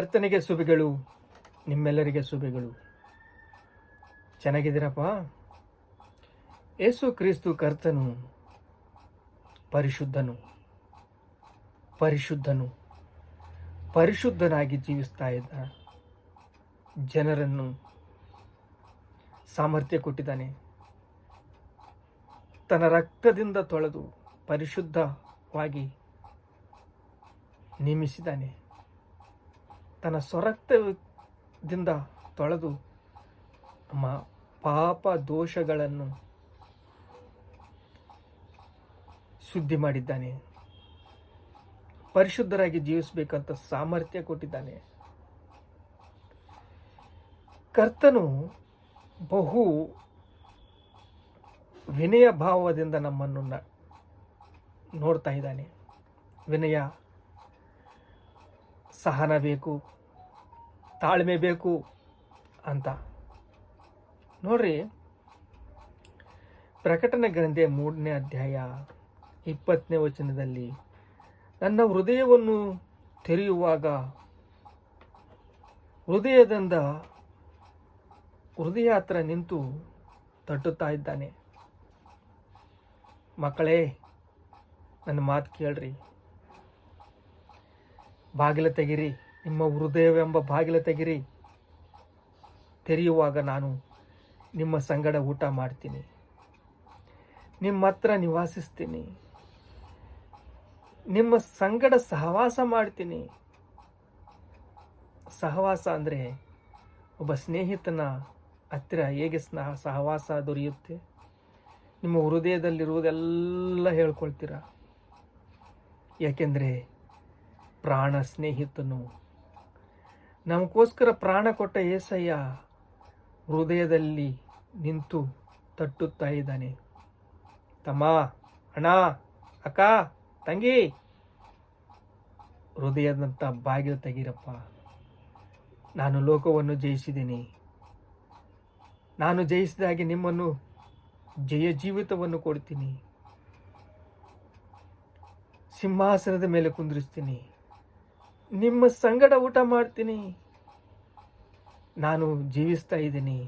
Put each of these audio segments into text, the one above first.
ಕರ್ತನಿಗೆ ಶುಭಗಳು, ನಿಮ್ಮೆಲ್ಲರಿಗೆ ಶುಭಗಳು. ಚೆನ್ನಾಗಿದ್ದೀರಪ್ಪ? ಏಸು ಕ್ರಿಸ್ತು ಕರ್ತನು, ಪರಿಶುದ್ಧನು ಪರಿಶುದ್ಧನು, ಪರಿಶುದ್ಧನಾಗಿ ಜೀವಿಸ್ತಾ ಇದ್ದ ಜನರನ್ನು ಸಾಮರ್ಥ್ಯ ಕೊಟ್ಟಿದ್ದಾನೆ. ತನ್ನ ರಕ್ತದಿಂದ ತೊಳೆದು ಪರಿಶುದ್ಧವಾಗಿ ನೇಮಿಸಿದ್ದಾನೆ. ತನ್ನ ಸ್ವರಕ್ತದಿಂದ ತೊಳೆದು ನಮ್ಮ ಪಾಪ ದೋಷಗಳನ್ನು ಸುದ್ದಿ ಮಾಡಿದ್ದಾನೆ. ಪರಿಶುದ್ಧರಾಗಿ ಜೀವಿಸಬೇಕಂತ ಸಾಮರ್ಥ್ಯ ಕೊಟ್ಟಿದ್ದಾನೆ. ಕರ್ತನು ಬಹು ವಿನಯ ಭಾವದಿಂದ ನಮ್ಮನ್ನು ನೋಡ್ತಾ ಇದ್ದಾನೆ. ವಿನಯ ಸಹನ ಬೇಕು, ತಾಳ್ಮೆ ಬೇಕು ಅಂತ. ನೋಡ್ರಿ ಪ್ರಕಟಣೆ ಗ್ರಂಥೆ ಮೂರನೇ ಅಧ್ಯಾಯ ಇಪ್ಪತ್ತನೇ ವಚನದಲ್ಲಿ, ನನ್ನ ಹೃದಯವನ್ನು ತೆರೆಯುವಾಗ ಹೃದಯದಿಂದ ಹೃದಯ ಹತ್ರ ನಿಂತು ತಟ್ಟುತ್ತಾ ಇದ್ದಾನೆ. ಮಕ್ಕಳೇ, ನನ್ನ ಮಾತು ಕೇಳ್ರಿ. ಬಾಗಿಲ ತೆಗಿರಿ, ನಿಮ್ಮ ಹೃದಯವೆಂಬ ಬಾಗಿಲ ತೆಗಿರಿ. ತೆರೆಯುವಾಗ ನಾನು ನಿಮ್ಮ ಸಂಗಡ ಊಟ ಮಾಡ್ತೀನಿ. ನಿಮ್ಮ ಹತ್ರ ನಿವಾಸಿಸ್ತೀನಿ. ನಿಮ್ಮ ಸಂಗಡ ಸಹವಾಸ ಮಾಡ್ತೀನಿ. ಸಹವಾಸ ಅಂದರೆ ಒಬ್ಬ ಸ್ನೇಹಿತನ ಹತ್ತಿರ ಹೇಗೆ ಸ್ನಾ, ಸಹವಾಸ ದೊರೆಯುತ್ತೆ? ನಿಮ್ಮ ಹೃದಯದಲ್ಲಿರುವುದೆಲ್ಲ ಹೇಳ್ಕೊಳ್ತೀರ? ಯಾಕೆಂದರೆ ಪ್ರಾಣ ಸ್ನೇಹಿತನು. ನಮಗೋಸ್ಕರ ಪ್ರಾಣ ಕೊಟ್ಟ ಏಸಯ್ಯ ಹೃದಯದಲ್ಲಿ ನಿಂತು ತಟ್ಟುತ್ತಾ ಇದ್ದಾನೆ. ತಮ್ಮ, ಅಣ್ಣ, ಅಕ್ಕ, ತಂಗಿ ಹೃದಯದಂಥ ಬಾಗಿಲು ತೆಗೀರಪ್ಪ. ನಾನು ಲೋಕವನ್ನು ಜಯಿಸಿದ್ದೀನಿ. ನಾನು ಜಯಿಸಿದ ಹಾಗೆ ನಿಮ್ಮನ್ನು ಜಯ ಜೀವಿತವನ್ನು ಕೊಡ್ತೀನಿ. ಸಿಂಹಾಸನದ ಮೇಲೆ ಕುಂದಿರಿಸ್ತೀನಿ. ನಿಮ್ಮ ಸಂಗಡ ಊಟ ಮಾಡ್ತೀನಿ. ನಾನು ಜೀವಿಸ್ತಾ ಇದ್ದೀನಿ.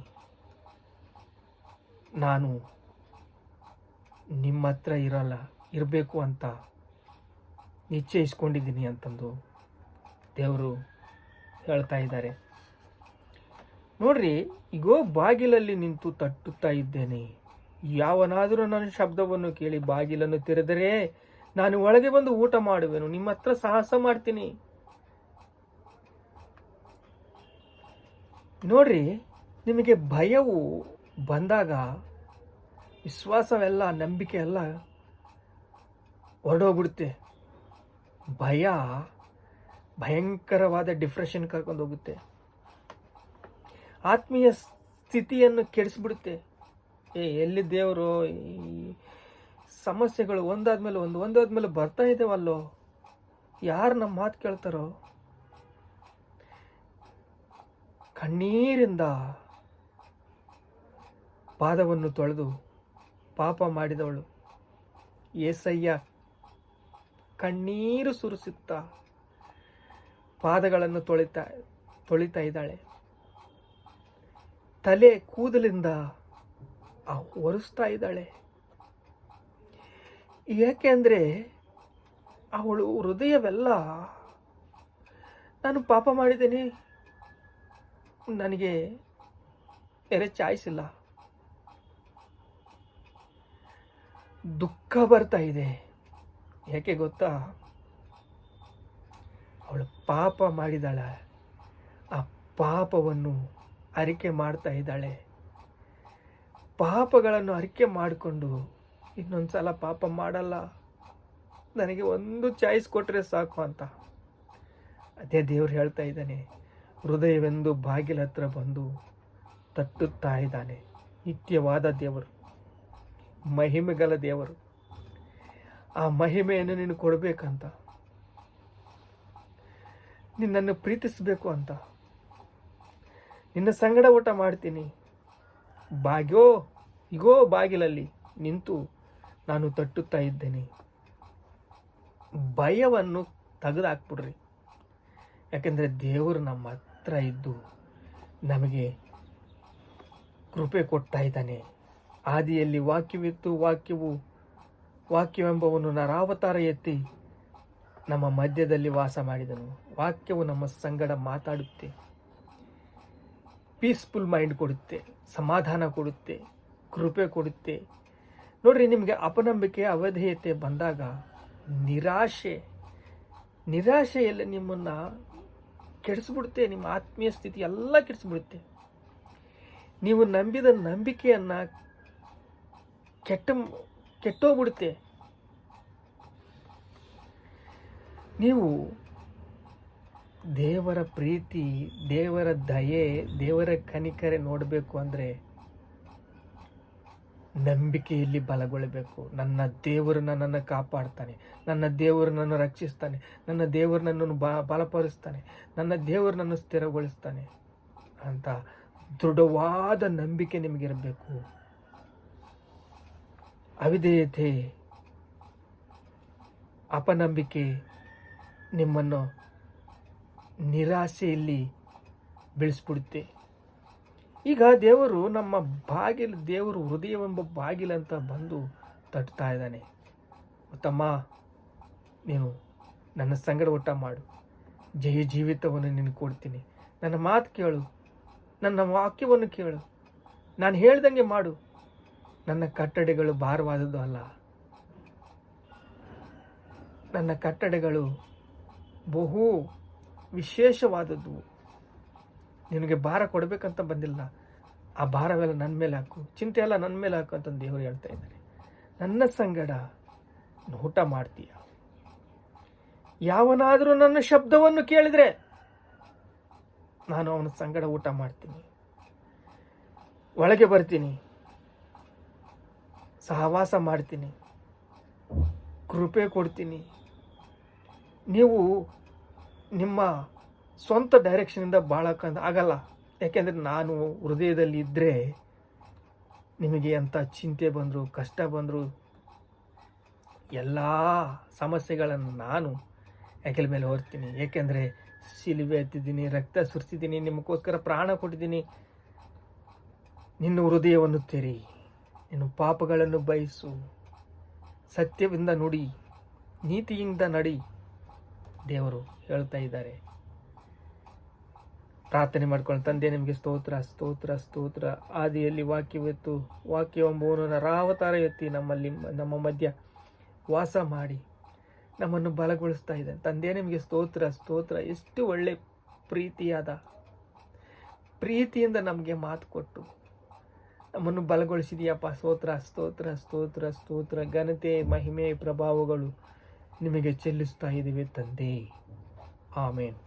ನಾನು ನಿಮ್ಮ ಹತ್ರ ಇರಲ್ಲ, ಇರಬೇಕು ಅಂತ ನಿಶ್ಚಯಿಸ್ಕೊಂಡಿದ್ದೀನಿ ಅಂತಂದು ದೇವರು ಹೇಳ್ತಾ ಇದ್ದಾರೆ. ನೋಡ್ರಿ ಈಗೋ ಬಾಗಿಲಲ್ಲಿ ನಿಂತು ತಟ್ಟುತ್ತಾ ಇದ್ದೇನೆ. ಯಾವನಾದರೂ ನನ್ನ ಶಬ್ದವನ್ನು ಕೇಳಿ ಬಾಗಿಲನ್ನು ತೆರೆದರೆ ನಾನು ಒಳಗೆ ಬಂದು ಊಟ ಮಾಡುವೆನು, ನಿಮ್ಮ ಹತ್ರ ಸಾಹಸ ಮಾಡ್ತೀನಿ. ನೋಡ್ರಿ, ನಿಮಗೆ ಭಯವು ಬಂದಾಗ ವಿಶ್ವಾಸವೆಲ್ಲ ನಂಬಿಕೆ ಎಲ್ಲ ಹೊರಡೋಗ್ಬಿಡುತ್ತೆ. ಭಯ, ಭಯಂಕರವಾದ ಡಿಪ್ರೆಷನ್ ಕರ್ಕೊಂಡು ಹೋಗುತ್ತೆ ಆತ್ಮೀಯ ಸ್ಥಿತಿಯನ್ನು ಕೆಡಿಸ್ಬಿಡುತ್ತೆ. ಏ, ಎಲ್ಲಿ ದೇವರು ಈ ಸಮಸ್ಯೆಗಳು ಒಂದಾದ್ಮೇಲೆ ಒಂದು, ಒಂದಾದ್ಮೇಲೆ ಬರ್ತಾ ಇದ್ದೇವಲ್ಲೋ ಯಾರು ನಮ್ಮ ಮಾತು ಕೇಳ್ತಾರೋ? ಕಣ್ಣೀರಿಂದ ಪಾದವನ್ನು ತೊಳೆದು ಪಾಪ ಮಾಡಿದವಳು. ಏಸಯ್ಯ ಕಣ್ಣೀರು ಸುರಿಸುತ್ತಾ ಪಾದಗಳನ್ನು ತೊಳಿತಾ ತೊಳಿತಾ ಇದ್ದಾಳೆ. ತಲೆ ಕೂದಲಿಂದ ಒರೆಸ್ತಾ ಇದ್ದಾಳೆ. ಯಾಕೆಂದರೆ ಅವಳು ಹೃದಯವೆಲ್ಲ, ನಾನು ಪಾಪ ಮಾಡಿದ್ದೀನಿ ನನಗೆ ಬೇರೆ ಚಾಯ್ಸ್ ಇಲ್ಲ. ದುಃಖ ಬರ್ತಾ ಇದೆ. ಯಾಕೆ ಗೊತ್ತಾ? ಅವಳು ಪಾಪ ಮಾಡಿದಾಳೆ. ಆ ಪಾಪವನ್ನು ಅರಿಕೆ ಮಾಡ್ತಾ ಇದ್ದಾಳೆ. ಪಾಪಗಳನ್ನು ಅರಿಕೆ ಮಾಡಿಕೊಂಡು ಇನ್ನೊಂದು ಸಲ ಪಾಪ ಮಾಡಲ್ಲ. ನನಗೆ ಒಂದು ಚಾಯ್ಸ್ ಕೊಟ್ಟರೆ ಸಾಕು ಅಂತ. ಅದೇ ದೇವ್ರು ಹೇಳ್ತಾ ಇದ್ದಾನೆ. ಹೃದಯವೆಂದು ಬಾಗಿಲ ಹತ್ರ ಬಂದು ತಟ್ಟುತ್ತಾ ಇದ್ದಾನೆ ನಿತ್ಯವಾದ ದೇವರು, ಮಹಿಮೆಗಲ ದೇವರು. ಆ ಮಹಿಮೆಯನ್ನು ನೀನು ಕೊಡಬೇಕಂತ, ನಿನ್ನನ್ನು ಪ್ರೀತಿಸಬೇಕು ಅಂತ. ನಿನ್ನ ಸಂಗಡ ಊಟ ಮಾಡ್ತೀನಿ. ಬಾಗ್ಯೋ, ಇಗೋ ಬಾಗಿಲಲ್ಲಿ ನಿಂತು ನಾನು ತಟ್ಟುತ್ತಾ ಇದ್ದೇನೆ. ಭಯವನ್ನು ತೆಗೆದಾಕ್ಬಿಡ್ರಿ. ಯಾಕೆಂದರೆ ದೇವರು ನಮ್ಮ ಹತ್ರ ಇದ್ದು ನಮಗೆ ಕೃಪೆ ಕೊಡ್ತಾ ಇದ್ದಾನೆ. ಆದಿಯಲ್ಲಿ ವಾಕ್ಯವಿತ್ತು ವಾಕ್ಯವು ವಾಕ್ಯವೆಂಬವನು ನರಾವತಾರ ಎತ್ತಿ ನಮ್ಮ ಮಧ್ಯದಲ್ಲಿ ವಾಸ ಮಾಡಿದನು. ವಾಕ್ಯವು ನಮ್ಮ ಸಂಗಡ ಮಾತಾಡುತ್ತೆ. ಪೀಸ್ಫುಲ್ ಮೈಂಡ್ ಕೊಡುತ್ತೆ, ಸಮಾಧಾನ ಕೊಡುತ್ತೆ, ಕೃಪೆ ಕೊಡುತ್ತೆ. ನೋಡ್ರಿ, ನಿಮಗೆ ಅಪನಂಬಿಕೆ, ಅವಧೇಯತೆ ಬಂದಾಗ ನಿರಾಶೆ, ನಿರಾಶೆಯಲ್ಲಿ ನಿಮ್ಮನ್ನು ಕೆಡಿಸ್ಬಿಡುತ್ತೆ, ನಿಮ್ಮ ಆತ್ಮೀಯ ಸ್ಥಿತಿ ಎಲ್ಲ ಕೆಡಿಸ್ಬಿಡುತ್ತೆ. ನೀವು ನಂಬಿದ ನಂಬಿಕೆಯನ್ನು ಕೆಟ್ಟ ಕೆಟ್ಟೋಗ್ಬಿಡುತ್ತೆ. ನೀವು ದೇವರ ಪ್ರೀತಿ, ದೇವರ ದಯೆ, ದೇವರ ಕನಿಕರೆ ನೋಡಬೇಕು ಅಂದರೆ ನಂಬಿಕೆಯಲ್ಲಿ ಬಲಗೊಳ್ಳಬೇಕು. ನನ್ನ ದೇವರು ನನ್ನನ್ನು ಕಾಪಾಡ್ತಾನೆ. ನನ್ನ ದೇವರು ನನ್ನನ್ನು ರಕ್ಷಿಸ್ತಾನೆ. ನನ್ನ ದೇವರು ನನ್ನನ್ನು ಬಲಪಡಿಸ್ತಾನೆ ನನ್ನ ದೇವರು ನನ್ನನ್ನು ಸ್ಥಿರಗೊಳಿಸ್ತಾನೆ ಅಂತ ದೃಢವಾದ ನಂಬಿಕೆ ನಿಮಗಿರಬೇಕು. ಅವಿಧೇಯತೆ, ಅಪನಂಬಿಕೆ ನಿಮ್ಮನ್ನು ನಿರಾಸೆಯಲ್ಲಿ ಬೆಳೆಸ್ಬಿಡುತ್ತೆ. ಈಗ ದೇವರು ನಮ್ಮ ಬಾಗಿಲು, ದೇವರು ಹೃದಯವೆಂಬ ಬಾಗಿಲಂತ ಬಂದು ತಟ್ತಾ ಇದ್ದಾನೆ. ತಮ್ಮ ನೀನು ನನ್ನ ಸಂಗಡ ಊಟ ಮಾಡು. ಜಯ ಜೀವಿತವನ್ನು ನೀನು ಕೊಡ್ತೀನಿ. ನನ್ನ ಮಾತು ಕೇಳು. ನನ್ನ ವಾಕ್ಯವನ್ನು ಕೇಳು. ನಾನು ಹೇಳ್ದಂಗೆ ಮಾಡು. ನನ್ನ ಕಟ್ಟಡೆಗಳು ಭಾರವಾದದ್ದು ಅಲ್ಲ. ನನ್ನ ಕಟ್ಟಡೆಗಳು ಬಹು ವಿಶೇಷವಾದದ್ದು. ನಿನಗೆ ಭಾರ ಕೊಡಬೇಕಂತ ಬಂದಿಲ್ಲ. ಆ ಭಾರವೆಲ್ಲ ನನ್ನ ಮೇಲೆ ಹಾಕು. ಚಿಂತೆ ಎಲ್ಲ ನನ್ನ ಮೇಲೆ ಹಾಕು ಅಂತ ದೇವರು ಹೇಳ್ತಾ ಇದ್ದಾರೆ. ನನ್ನ ಸಂಗಡ ಊಟ ಮಾಡ್ತೀಯ? ಯಾವನಾದರೂ ನನ್ನ ಶಬ್ದವನ್ನು ಕೇಳಿದರೆ ನಾನು ಅವನ ಸಂಗಡ ಊಟ ಮಾಡ್ತೀನಿ. ಒಳಗೆ ಬರ್ತೀನಿ. ಸಹವಾಸ ಮಾಡ್ತೀನಿ. ಕೃಪೆ ಕೊಡ್ತೀನಿ. ನೀವು ನಿಮ್ಮ ಸ್ವಂತ ಡೈರೆಕ್ಷನಿಂದ ಬಾಳಕ್ಕಂತ ಆಗಲ್ಲ. ಯಾಕೆಂದರೆ ನಾನು ಹೃದಯದಲ್ಲಿ ಇದ್ದರೆ ನಿಮಗೆ ಎಂಥ ಚಿಂತೆ ಬಂದರೂ, ಕಷ್ಟ ಬಂದರೂ, ಎಲ್ಲ ಸಮಸ್ಯೆಗಳನ್ನು ನಾನು ಯಾಕೆಲ್ ಮೇಲೆ ಹೊರ್ತೀನಿ. ಏಕೆಂದರೆ ಶಿಲುಬೆ ಎತ್ತಿದ್ದೀನಿ ರಕ್ತ ಸುರಿಸಿದ್ದೀನಿ, ನಿಮಗೋಸ್ಕರ ಪ್ರಾಣ ಕೊಟ್ಟಿದ್ದೀನಿ. ನಿನ್ನ ಹೃದಯವನ್ನು ತೆರಿ, ನಿನ್ನ ಪಾಪಗಳನ್ನು ಬಯಸು ಸತ್ಯವಿಂದ ನುಡಿ, ನೀತಿಯಿಂದ ನಡಿ, ದೇವರು ಹೇಳ್ತಾ ಇದ್ದಾರೆ. ಪ್ರಾರ್ಥನೆ ಮಾಡ್ಕೊಂಡು, ತಂದೆ, ನಿಮಗೆ ಸ್ತೋತ್ರ ಸ್ತೋತ್ರ ಸ್ತೋತ್ರ. ಆದಿಯಲ್ಲಿ ವಾಕ್ಯವೆತ್ತು ವಾಕ್ಯವೆಂಬುವನು ನರಾವತಾರ ಎತ್ತಿ ನಮ್ಮಲ್ಲಿ, ನಮ್ಮ ಮಧ್ಯ ವಾಸ ಮಾಡಿ ನಮ್ಮನ್ನು ಬಲಗೊಳಿಸ್ತಾ ಇದ್ದಾನೆ ತಂದೆ, ನಿಮಗೆ ಸ್ತೋತ್ರ ಸ್ತೋತ್ರ. ಎಷ್ಟು ಒಳ್ಳೆ ಪ್ರೀತಿಯಾದ, ಪ್ರೀತಿಯಿಂದ ನಮಗೆ ಮಾತು ಕೊಟ್ಟು ನಮ್ಮನ್ನು ಬಲಗೊಳಿಸಿದೆಯಪ್ಪ. ಸ್ತೋತ್ರ ಸ್ತೋತ್ರ ಸ್ತೋತ್ರ ಸ್ತೋತ್ರ. ಘನತೆ, ಮಹಿಮೆ, ಪ್ರಭಾವಗಳು ನಿಮಗೆ ಚೆಲ್ಲಿಸ್ತಾ ಇದ್ದೀವಿ ತಂದೆ. ಆಮೇನ್.